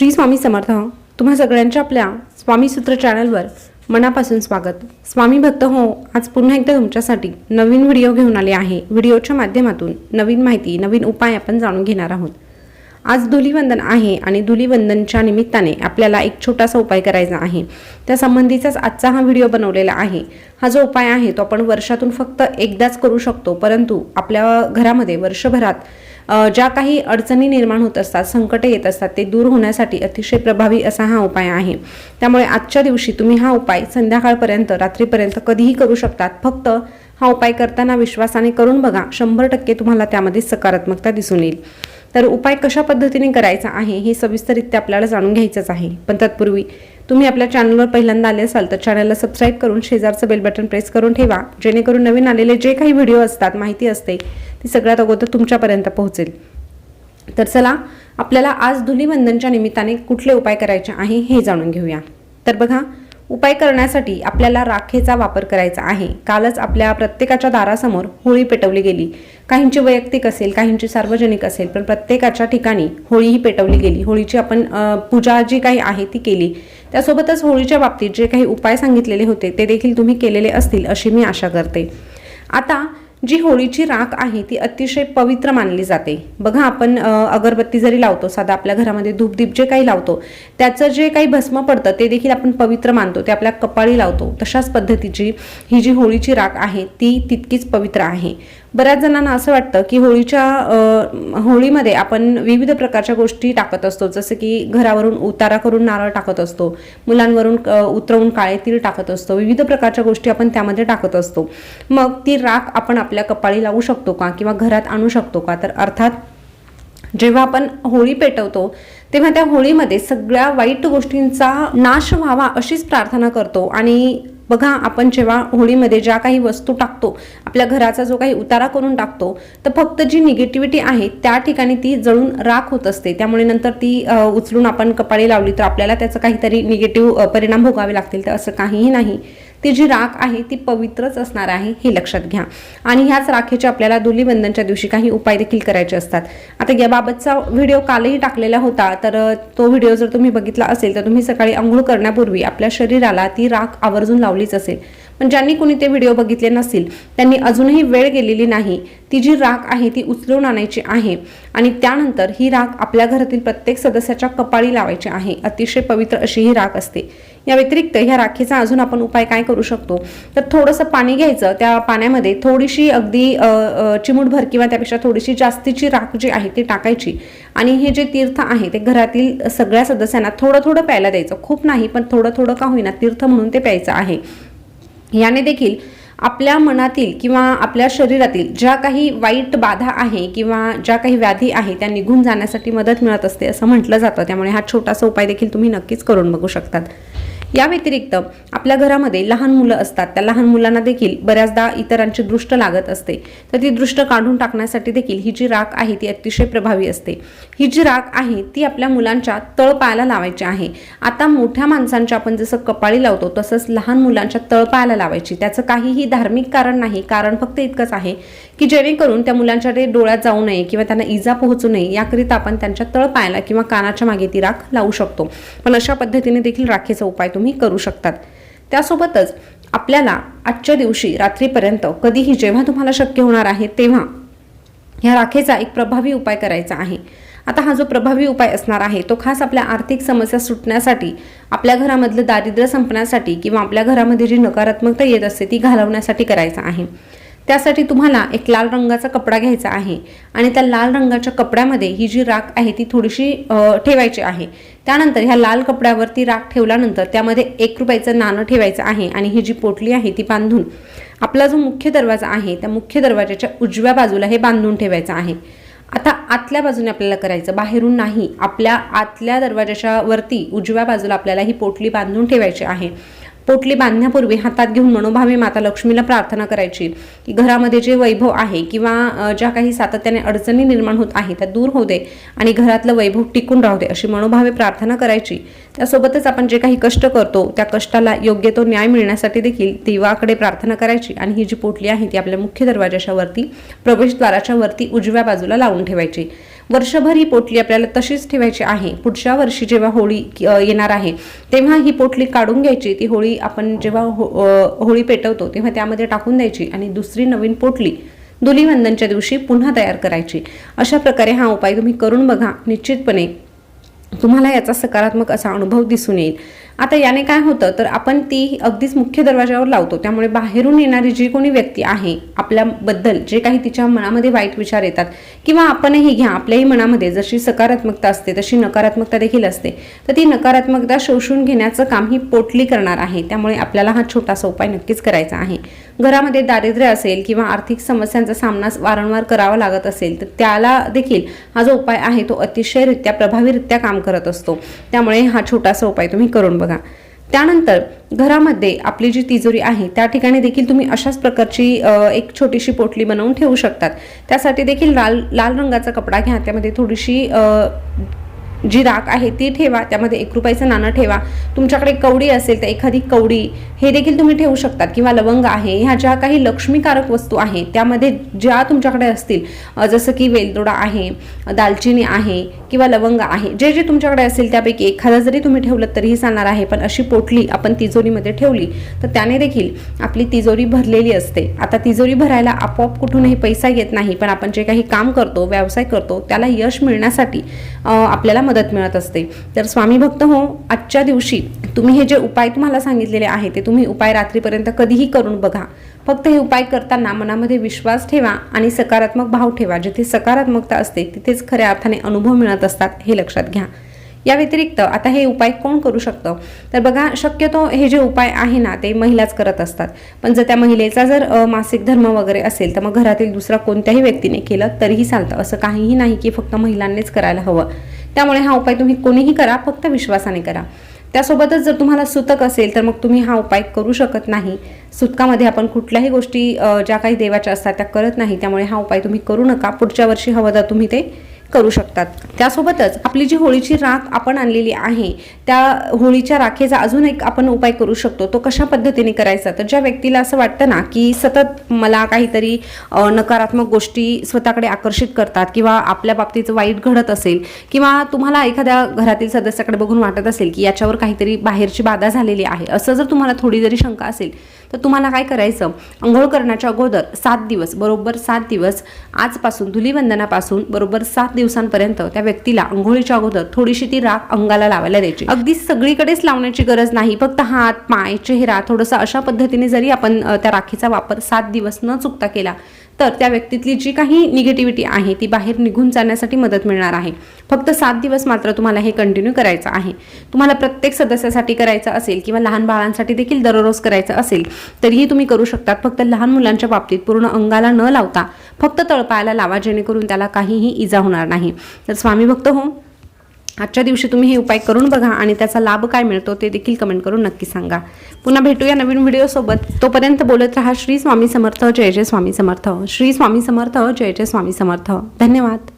श्री स्वामी समर्थ तुम्हा सगळ्यांच्या आपल्या स्वामी सूत्र चॅनलवर मनापासून स्वागत. स्वामी भक्त हो आज पुन्हा एकदा तुमच्यासाठी नवीन व्हिडिओ घेऊन आले आहे. व्हिडिओच्या माध्यमातून नवीन माहिती नवीन उपाय आपण जाणून घेणार आहोत. आज धुलीवंदन आहे आणि धुलीवंदनच्या निमित्ताने आपल्याला एक छोटासा उपाय करायचा आहे. त्या संबंधीचाच आजचा हा व्हिडिओ बनवलेला आहे. हा जो उपाय आहे तो आपण वर्षातून फक्त एकदाच करू शकतो परंतु आपल्या घरामध्ये वर्षभरात ज्या काही अडचणी निर्माण होत असतात संकटे येत असतात ते दूर होण्यासाठी अतिशय प्रभावी असा हा उपाय आहे. त्यामुळे आजच्या दिवशी तुम्ही हा उपाय संध्याकाळपर्यंत रात्रीपर्यंत कधीही करू शकतात. फक्त हा उपाय करताना विश्वासाने करून बघा. शंभर टक्के तुम्हाला त्यामध्ये सकारात्मकता दिसून येईल. तर उपाय कशा पद्धतीने करायचा आहे हे सविस्तरित्या आपल्याला जाणून घ्यायचंच आहे. पण तत्पूर्वी तुम्ही आपल्या चॅनलवर पहिल्यांदा आले असाल तर चॅनलला सबस्क्राईब करून शेजारचं बेल बटन प्रेस करून ठेवा. जेणेकरून नवीन आलेले जे काही व्हिडिओ असतात माहिती असते ती सगळ्यात अगोदर तुमच्यापर्यंत पोहोचेल. तर चला आपल्याला आज धुलीवंदनच्या निमित्ताने कुठले उपाय करायचे आहे हे जाणून घेऊया. तर बघा उपाय करण्यासाठी आपल्याला राखेचा वापर करायचा आहे. कालच आपल्या प्रत्येकाच्या दारासमोर होळी पेटवली गेली. काहींची वैयक्तिक असेल काहींची सार्वजनिक असेल पण प्रत्येकाच्या ठिकाणी होळी ही पेटवली गेली. होळीची आपण पूजा जी काही आहे ती केली. त्यासोबतच होळीच्या बाबतीत जे काही उपाय सांगितलेले होते ते देखील तुम्ही केलेले असतील अशी मी आशा करते. आता जी होळीची राख आहे ती अतिशय पवित्र मानली जाते. बघा आपण अगरबत्ती जरी लावतो साधा आपल्या घरामध्ये धूपदीप जे काही लावतो त्याचं जे काही भस्म पडतं ते देखील आपण पवित्र मानतो ते आपल्या कपाळी लावतो. तशाच पद्धतीची ही जी होळीची राख आहे ती तितकीच पवित्र आहे. बऱ्याच जणांना असं वाटतं की होळीच्या होळीमध्ये आपण विविध प्रकारच्या गोष्टी टाकत असतो. जसं की घरावरून उतारा करून नारळ टाकत असतो. मुलांवरून उतरवून काळे तीळ टाकत असतो. विविध प्रकारच्या गोष्टी आपण त्यामध्ये टाकत असतो. मग ती राख आपण आपल्या कपाळी लावू शकतो का? किंवा घरात आणू शकतो का? तर अर्थात जेव्हा आपण होळी पेटवतो तेव्हा त्या होळीमध्ये सगळ्या वाईट गोष्टींचा नाश व्हावा अशीच प्रार्थना करतो. आणि बघा आपण जेव्हा होळीमध्ये ज्या काही वस्तू टाकतो आपल्या घराचा जो काही उतारा करून टाकतो तर फक्त जी निगेटिव्हिटी आहे त्या ठिकाणी ती जळून राख होत असते. त्यामुळे नंतर ती उचलून आपण कपाळी लावली तर आपल्याला त्याचं काहीतरी निगेटिव्ह परिणाम भोगावे लागतील तर असं काहीही नाही. ती जी राख आहे ती पवित्रच असणार आहे हे लक्षात घ्या. आणि ह्याच राखेचे आपल्याला धुलीवंदनच्या दिवशी काही उपाय देखील करायचे असतात. आता याबाबतचा व्हिडिओ कालही टाकलेला होता तर तो व्हिडिओ जर तुम्ही बघितला असेल तर तुम्ही सकाळी आंघोळ करण्यापूर्वी आपल्या शरीराला ती राख आवर्जून लावलीच असेल. पण ज्यांनी कोणी ते व्हिडिओ बघितले नसतील त्यांनी अजूनही वेळ गेलेली नाही. ती जी राख आहे ती उचलून आणायची आहे. आणि त्यानंतर ही राख आपल्या घरातील प्रत्येक सदस्याच्या कपाळी लावायची आहे. अतिशय पवित्र अशी ही राख असते. या व्यतिरिक्त ह्या राखीचा अजून आपण उपाय काय करू शकतो? तर थोडंसं पाणी घ्यायचं. त्या पाण्यामध्ये थोडीशी अगदी चिमूटभर किंवा त्यापेक्षा थोडीशी जास्तीची राख जी आहे ती टाकायची. आणि हे जे तीर्थ आहे ते घरातील सगळ्या सदस्यांना थोडं थोडं प्यायला द्यायचं. खूप नाही पण थोडं थोडं का होईना तीर्थ म्हणून ते प्यायचं आहे. याने देखील आपल्या मनातील किंवा आपल्या शरीरातील ज्या काही वाईट बाधा आहे किंवा ज्या काही व्याधी आहे त्या निघून जाण्यासाठी मदत मिळत असते असं म्हटलं जातं. त्यामुळे हा छोटासा उपाय देखील तुम्ही नक्कीच करून बघू शकतात. या व्यतिरिक्त आपल्या घरामध्ये लहान मुलं असतात. त्या लहान मुलांना देखील बऱ्याचदा इतरांची दृष्ट लागत असते. तर ती दृष्ट काढून टाकण्यासाठी देखील ही जी राख आहे ती अतिशय प्रभावी असते. ही जी राख आहे ती आपल्या मुलांच्या तळपायाला लावायची आहे. आता मोठ्या माणसांच्या आपण जसं कपाळी लावतो तसंच लहान मुलांच्या तळपायाला लावायची. त्याचं काहीही धार्मिक कारण नाही. कारण फक्त इतकंच आहे की जेणेकरून त्या मुलांच्या डोळ्यात जाऊ नये किंवा त्यांना इजा पोहोचू नये याकरिता आपण त्यांच्या तळपायाला किंवा कानाच्या मागे ती राख लावू शकतो. पण अशा पद्धतीने देखील राखेचा उपाय तुम्ही करू शकतात. त्यासोबतच आपल्याला आजच्या दिवशी रात्रीपर्यंत कधीही जेव्हा तुम्हाला शक्य होणार आहे तेव्हा ह्या राखेचा एक प्रभावी उपाय करायचा आहे. आता हा जो प्रभावी उपाय असणार आहे तो खास आपल्या आर्थिक समस्या सुटण्यासाठी आपल्या घरामधलं दारिद्र्य संपण्यासाठी किंवा आपल्या घरामध्ये जी नकारात्मकता येत असते ती घालवण्यासाठी करायचा आहे. त्यासाठी तुम्हाला एक लाल रंगाचा कपडा घ्यायचा आहे. आणि त्या लाल रंगाच्या कपड्यामध्ये ही जी राख आहे ती थोडीशी ठेवायची आहे. त्यानंतर ह्या लाल कपड्यावरती राख ठेवल्यानंतर त्यामध्ये एक रुपयाचं नाणं ठेवायचं आहे आणि ही जी पोटली आहे ती बांधून आपला जो मुख्य दरवाजा आहे त्या मुख्य दरवाजाच्या उजव्या बाजूला हे बांधून ठेवायचं आहे. आता आतल्या बाजूने आपल्याला करायचं बाहेरून नाही आपल्या आतल्या दरवाजाच्या वरती उजव्या बाजूला आपल्याला ही पोटली बांधून ठेवायची आहे. पोटली बांधण्यापूर्वी हातात घेऊन मनोभावे माता लक्ष्मीला प्रार्थना करायची. की घरामध्ये जे वैभव आहे किंवा ज्या काही सातत्याने अडचणी निर्माण होत आहे त्या दूर होऊ दे आणि घरातलं वैभव टिकून राहू दे अशी मनोभावे प्रार्थना करायची. त्यासोबतच आपण जे काही कष्ट करतो त्या कष्टाला योग्य तो न्याय मिळण्यासाठी देखील देवाकडे प्रार्थना करायची आणि ही जी पोटली आहे ती आपल्या मुख्य दरवाजाच्या वरती प्रवेशद्वाराच्या वरती उजव्या बाजूला लावून ठेवायची. वर्षभर ही पोटली आपल्याला तशीच ठेवायची आहे. पुढच्या वर्षी जेव्हा होळी येणार आहे तेव्हा ही पोटली काढून घ्यायची. ती होळी आपण जेव्हा हो होळी पेटवतो तेव्हा त्यामध्ये टाकून द्यायची आणि दुसरी नवीन पोटली धुलीवंदनच्या दिवशी पुन्हा तयार करायची. अशा प्रकारे हा उपाय तुम्ही करून बघा. निश्चितपणे तुम्हाला याचा सकारात्मक असा अनुभव दिसून येईल. आता याने काय होतं तर आपण ती अगदीच मुख्य दरवाजावर लावतो. त्यामुळे बाहेरून येणारी जी कोणी व्यक्ती आहे आपल्याबद्दल जे काही तिच्या मनामध्ये वाईट विचार येतात किंवा आपणही घ्या आपल्याही मनामध्ये जशी सकारात्मकता असते तशी नकारात्मकता देखील असते. तर ती नकारात्मकता शोषून घेण्याचं काम ही पोटली करणार आहे. त्यामुळे आपल्याला हा छोटासा उपाय नक्कीच करायचा आहे. घरामध्ये दारिद्र्य असेल किंवा आर्थिक समस्यांचा सामना वारंवार करावा लागत असेल तर त्याला देखील हा जो उपाय आहे तो अतिशयरित्या प्रभावीरित्या काम करत असतो. त्यामुळे हा छोटासा उपाय तुम्ही करून बघा. त्यानंतर घरामध्ये आपली जी तिजोरी आहे त्या ठिकाणी देखील तुम्ही अशाच प्रकारची एक छोटीशी पोटली बनवून ठेवू शकतात. त्यासाठी देखील लाल लाल रंगाचा कपडा घ्या. त्यामध्ये थोडीशी जी राख आहे ती ठेवा त्यामध्ये एक रुपयाचं नाणं ठेवा. तुमच्याकडे कवडी असेल तर एखादी कवडी हे देखील तुम्ही ठेवू शकतात. किंवा लवंग आहे ह्या ज्या काही लक्ष्मीकारक वस्तू आहेत त्यामध्ये ज्या तुमच्याकडे असतील जसं की वेलदोडा आहे दालचिनी आहे किंवा लवंग आहे जे जे तुमच्याकडे असेल त्यापैकी एखादा जरी तुम्ही ठेवलं तरीही चालणार आहे पण अशी पोटली आपण तिजोरीमध्ये ठेवली तर त्याने देखील आपली तिजोरी भरलेली असते. आता तिजोरी भरायला आपोआप कुठूनही पैसा येत नाही पण आपण जे काही काम करतो व्यवसाय करतो त्याला यश मिळण्यासाठी आपल्याला मदत मिळत असते. तर स्वामी भक्त हो आजच्या दिवशी तुम्ही हे जे उपाय तुम्हाला सांगितलेले आहे ते तुम्ही उपाय रात्रीपर्यंत कधीही करून बघा. फक्त हे उपाय करताना मनामध्ये विश्वास ठेवा आणि सकारात्मक भाव ठेवा. जिथे सकारात्मकता असते तिथेच खऱ्या अर्थाने अनुभव मिळत असतात हे लक्षात घ्या. या व्यतिरिक्त आता हे उपाय कोण करू शकतं? तर बघा शक्यतो हे जे उपाय आहे ना ते महिलाच करत असतात. पण जर त्या महिलेचा जर मासिक धर्म वगैरे असेल तर मग घरातील दुसरा कोणत्याही व्यक्तीने केलं तरीही चालतं. असं काहीही नाही की फक्त महिलांनीच करायला हवं. त्यामुळे हा उपाय तुम्ही कोणीही करा फक्त विश्वासाने करा. त्यासोबतच जर तुम्हाला सुतक असेल तर मग तुम्ही हा उपाय करू शकत नाही. सुतकामध्ये आपण कुठल्याही गोष्टी ज्या काही देवाच्या असतात त्या करत नाही. त्यामुळे हा उपाय तुम्ही करू नका. पुढच्या वर्षी हवं तर तुम्ही ते करू शकतात. त्यासोबतच आपली जी होळीची राख आपण आणलेली आहे त्या होळीच्या राखेचा अजून एक आपण उपाय करू शकतो. तो कशा पद्धतीने करायचा? तर ज्या व्यक्तीला असं वाटतं ना की सतत मला काहीतरी नकारात्मक गोष्टी स्वतःकडे आकर्षित करतात किंवा आपल्या बाबतीत वाईट घडत असेल किंवा तुम्हाला एखाद्या घरातील सदस्याकडे बघून वाटत असेल की याच्यावर काहीतरी बाहेरची बाधा झालेली आहे असं जर तुम्हाला थोडी जरी शंका असेल तर तुम्हाला काय करायचं? आंघोळ करण्याच्या अगोदर सात दिवस बरोबर सात दिवस आजपासून धुलीवंदनापासून बरोबर सात दिवसांपर्यंत त्या व्यक्तीला आंघोळीच्या अगोदर थोडीशी ती राख अंगाला लावायला द्यायची. अगदी सगळीकडेच लावण्याची गरज नाही फक्त हात पाय चेहरा थोडंसं अशा पद्धतीने जरी आपण त्या राखीचा वापर सात दिवस न चुकता केला तर त्या व्यक्तीतली जी काही निगेटिव्हिटी आहे ती बाहेर निघून जाण्यासाठी मदत मिळणार आहे. फक्त सात दिवस मात्र तुम्हाला हे कंटिन्यू करायचं आहे. तुम्हाला प्रत्येक सदस्यासाठी करायचं असेल किंवा लहान बाळांसाठी देखील दररोज करायचं असेल तरीही तुम्ही करू शकतात. फक्त लहान मुलांच्या बाबतीत पूर्ण अंगाला न लावता फक्त तळपायाला लावा जेणेकरून त्याला काहीही इजा होणार नाही. तर स्वामी भक्त हो आजच्या दिवशी तुम्ही हे उपाय करून बघा आणि त्याचा लाभ काय मिळतो ते देखील कमेंट करून नक्की सांगा. पुन्हा भेटूया नवीन व्हिडिओसोबत तोपर्यंत बोलत राहा श्री स्वामी समर्थ जय जय स्वामी समर्थ. श्री स्वामी समर्थ जय जय स्वामी समर्थ. धन्यवाद.